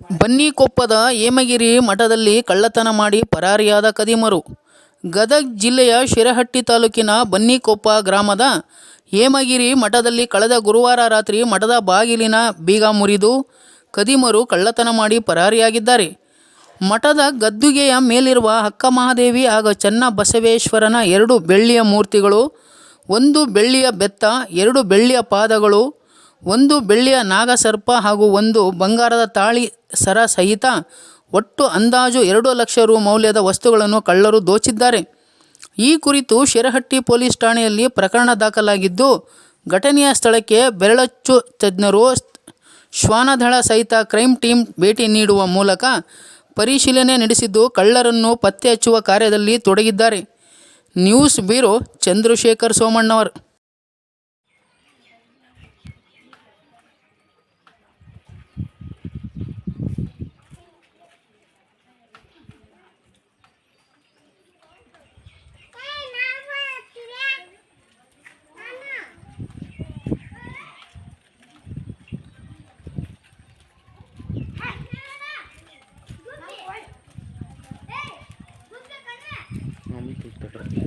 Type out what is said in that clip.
ಬನ್ನಿಕೊಪ್ಪದ ಹೇಮಗಿರಿ ಮಠದಲ್ಲಿ ಕಳ್ಳತನ ಮಾಡಿ ಪರಾರಿಯಾದ ಕದಿಮರು ಗದಗ ಜಿಲ್ಲೆಯ ಶಿರಹಟ್ಟಿ ತಾಲೂಕಿನ ಬನ್ನಿಕೊಪ್ಪ ಗ್ರಾಮದ ಹೇಮಗಿರಿ ಮಠದಲ್ಲಿ ಕಳೆದ ಗುರುವಾರ ರಾತ್ರಿ ಮಠದ ಬಾಗಿಲಿನ ಬೀಗ ಮುರಿದು ಕದಿಮರು ಕಳ್ಳತನ ಮಾಡಿ ಪರಾರಿಯಾಗಿದ್ದಾರೆ. ಮಠದ ಗದ್ದುಗೆಯ ಮೇಲಿರುವ ಅಕ್ಕಮಹಾದೇವಿ ಹಾಗೂ ಚನ್ನಬಸವೇಶ್ವರನ ಎರಡು ಬೆಳ್ಳಿಯ ಮೂರ್ತಿಗಳು, ಒಂದು ಬೆಳ್ಳಿಯ ಬೆತ್ತ, ಎರಡು ಬೆಳ್ಳಿಯ ಪಾದಗಳು ಒಂದು ಬೆಳ್ಳಿಯ ನಾಗಸರ್ಪ ಹಾಗೂ ಒಂದು ಬಂಗಾರದ ತಾಳಿ ಸರ ಸಹಿತ ಒಟ್ಟು ಅಂದಾಜು ಎರಡು ಲಕ್ಷ ರು ಮೌಲ್ಯದ ವಸ್ತುಗಳನ್ನು ಕಳ್ಳರು ದೋಚಿದ್ದಾರೆ. ಈ ಕುರಿತು ಶಿರಹಟ್ಟಿ ಪೊಲೀಸ್ ಠಾಣೆಯಲ್ಲಿ ಪ್ರಕರಣ ದಾಖಲಾಗಿದ್ದು, ಘಟನೆಯ ಸ್ಥಳಕ್ಕೆ ಬೆರಳಚ್ಚು ತಜ್ಞರು ಶ್ವಾನದಳ ಸಹಿತ ಕ್ರೈಂ ಟೀಮ್ ಭೇಟಿ ನೀಡುವ ಮೂಲಕ ಪರಿಶೀಲನೆ ನಡೆಸಿದ್ದು ಕಳ್ಳರನ್ನು ಪತ್ತೆ ಹಚ್ಚುವ ಕಾರ್ಯದಲ್ಲಿ ತೊಡಗಿದ್ದಾರೆ. News bureau Chandrashekar Somannavar. ठीक है